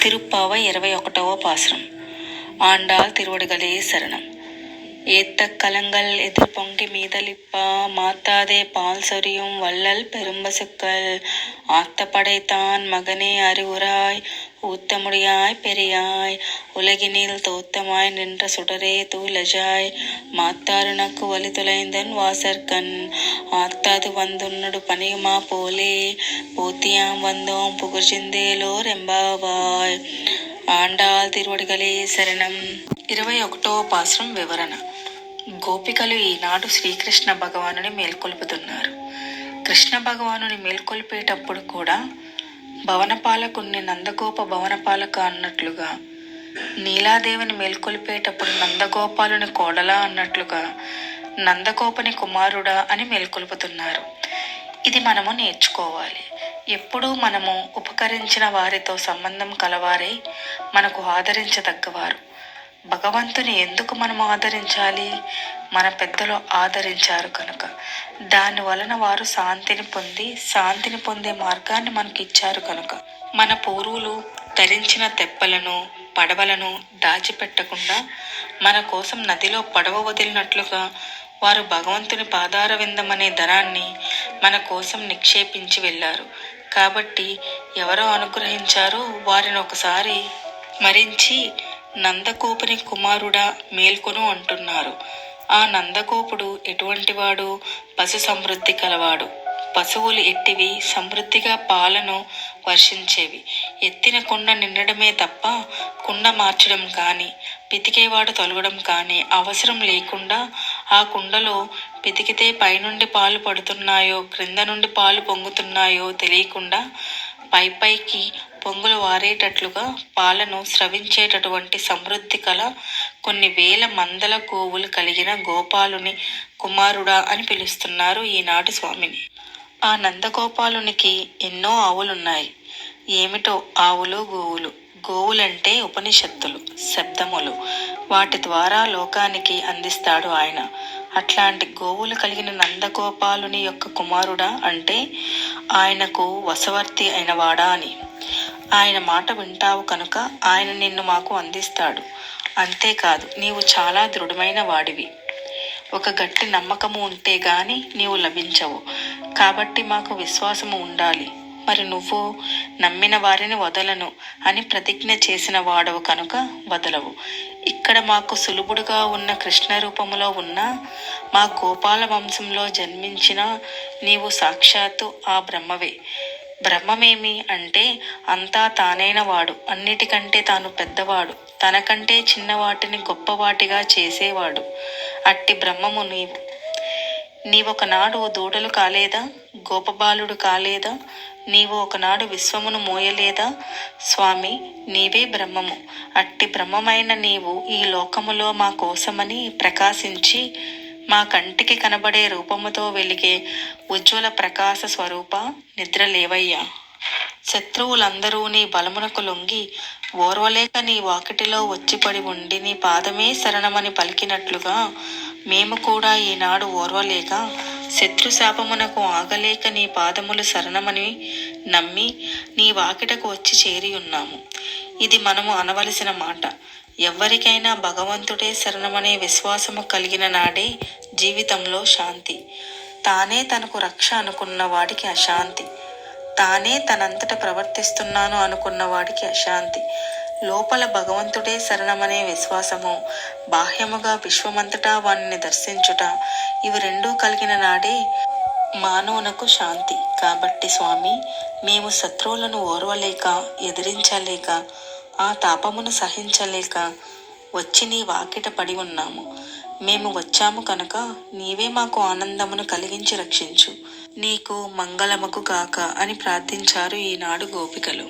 திருப்பாவை ఇరవై ఒకటవ పాసురం ఆండాల్ తిరువడిగలే శరణం ஏத்த கலங்கள் எதிர் பொங்கி மீதலிப்பா மாத்தாதே பால் சொரியும் வள்ளல் பெரும்பசுக்கள் ஆத்த படைத்தான் மகனே அறிவுராய் ஊத்தமுடியாய் பெரியாய் உலகினில் నిండ్ర సుడరేతు లజాయ్ தூலஜாய் மாத்தாருனக்கு வலி துளைந்தன் வாசற்கண். ஆத்தாது வந்துன்னடு பணியுமா పోలే போத்தியாம் வந்தோம் புகழ்ச்சிந்தேலோர் எம்பாவாய். ఆండాల్ తిరువడిగలే శరణం ఇరవై ఒకటో పాశ్రం వివరణ గోపికలు ఈనాడు శ్రీకృష్ణ భగవానుని మేల్కొల్పుతున్నారు కృష్ణ భగవానుని మేల్కొల్పేటప్పుడు కూడా భవనపాలకుని నందగోప భవనపాలక అన్నట్లుగా నీలాదేవిని మేల్కొల్పేటప్పుడు నందగోపాలుని కోడలా అన్నట్లుగా నందగోపని కుమారుడా అని మేల్కొల్పుతున్నారు. ఇది మనము నేర్చుకోవాలి. ఎప్పుడూ మనము ఉపకరించిన వారితో సంబంధం కలవారై మనకు ఆదరించదగ్గవారు. భగవంతుని ఎందుకు మనము ఆదరించాలి? మన పెద్దలు ఆదరించారు కనుక. దాని వలన వారు శాంతిని పొంది శాంతిని పొందే మార్గాన్ని మనకి ఇచ్చారు కనుక. మన పూర్వులు ధరించిన తెప్పలను పడవలను దాచిపెట్టకుండా మన కోసం నదిలో పడవ వదిలినట్లుగా వారు భగవంతుని పాదార విందమనే ధనాన్ని మన కోసం నిక్షేపించి వెళ్ళారు. కాబట్టి ఎవరో అనుగ్రహించారో వారిని ఒకసారి మరించి నందకోపుని కుమారుడా మేల్కొను అంటున్నారు. ఆ నందకోపుడు ఎటువంటివాడు? పశు సమృద్ధి కలవాడు. పశువులు ఎట్టివి? సమృద్ధిగా పాలను వర్షించేవి. ఎత్తిన కుండ నిండడమే తప్ప కుండ మార్చడం కానీ పితికేవాడు తొలగడం కానీ అవసరం లేకుండా ఆ కుండలో పితికితే పైనుండి పాలు పడుతున్నాయో క్రింద నుండి పాలు పొంగుతున్నాయో తెలియకుండా పై పైకి పొంగులు వారేటట్లుగా పాలను స్రవించేటటువంటి సమృద్ధి కల కొన్ని వేల మందల గోవులు కలిగిన గోపాలుని కుమారుడా అని పిలుస్తున్నారు ఈనాటి స్వామిని. ఆ నందగోపాలునికి ఎన్నో ఆవులున్నాయి. ఏమిటో ఆవులు గోవులు. గోవులంటే ఉపనిషత్తులు శబ్దములు. వాటి ద్వారా లోకానికి అందిస్తాడు ఆయన. అట్లాంటి గోవులు కలిగిన నందగోపాలుని యొక్క కుమారుడా అంటే ఆయనకు వశవర్తి అయినవాడా అని. ఆయన మాట వింటావు కనుక ఆయన నిన్ను మాకు అందిస్తాడు. అంతేకాదు నీవు చాలా దృఢమైన వాడివి. ఒక గట్టి నమ్మకము ఉంటే గాని నీవు లభించవు. కాబట్టి మాకు విశ్వాసము ఉండాలి. మరి నువ్వు నమ్మిన వారిని వదలను అని ప్రతిజ్ఞ చేసిన వాడవు కనుక వదలవు. ఇక్కడ మాకు సులువుడుగా ఉన్న కృష్ణ రూపములో ఉన్న మా గోపాల వంశంలో జన్మించిన నీవు సాక్షాత్తు ఆ బ్రహ్మవే. బ్రహ్మమేమి అంటే అంతా తానైన వాడు అన్నిటికంటే తాను పెద్దవాడు తనకంటే చిన్నవాటిని గొప్పవాటిగా చేసేవాడు. అట్టి బ్రహ్మము నీవు. నీవొకనాడు దూడలు కాలేదా? గోపబాలుడు కాలేదా? నీవు ఒకనాడు విశ్వమును మోయలేదా? స్వామి నీవే బ్రహ్మము. అట్టి బ్రహ్మమైన నీవు ఈ లోకములో మా కోసమని ప్రకాశించి మా కంటికి కనబడే రూపముతో వెలిగే ఉజ్వల ప్రకాశ స్వరూప నిద్ర లేవయ్యా శత్రువులందరూ నీ బలమునకు లొంగి ఓర్వలేక నీ వాకిటిలో వచ్చిపడి ఉండి నీ పాదమే శరణమని పలికినట్లుగా మేము కూడా ఈనాడు ఓర్వలేక శత్రు శాపమునకు ఆగలేక నీ పాదములు శరణమని నమ్మి నీ వాకిటకు వచ్చి చేరి ఉన్నాము. ఇది మనము అనవలసిన మాట. ఎవ్వరికైనా భగవంతుడే శరణమనే విశ్వాసము కలిగిన నాడే జీవితంలో శాంతి. తానే తనకు రక్ష అనుకున్న వాడికి అశాంతి. తానే తనంతట ప్రవర్తిస్తున్నాను అనుకున్న వాడికి అశాంతి. లోపల భగవంతుడే శరణమనే విశ్వాసము. బాహ్యముగా విశ్వమంతటా వాణ్ణి దర్శించుట. ఇవి రెండూ కలిగిన నాడే మానవునకు శాంతి. కాబట్టి స్వామి మేము శత్రువులను ఓర్వలేక ఎదిరించలేక ఆ తాపమును సహించలేక వచ్చి నీ వాకిట పడి ఉన్నాము. మేము వచ్చాము కనుక నీవే మాకు ఆనందమును కలిగించి రక్షించు. నీకు మంగళముకు గాక అని ప్రార్థించారు ఈనాడు గోపికలు.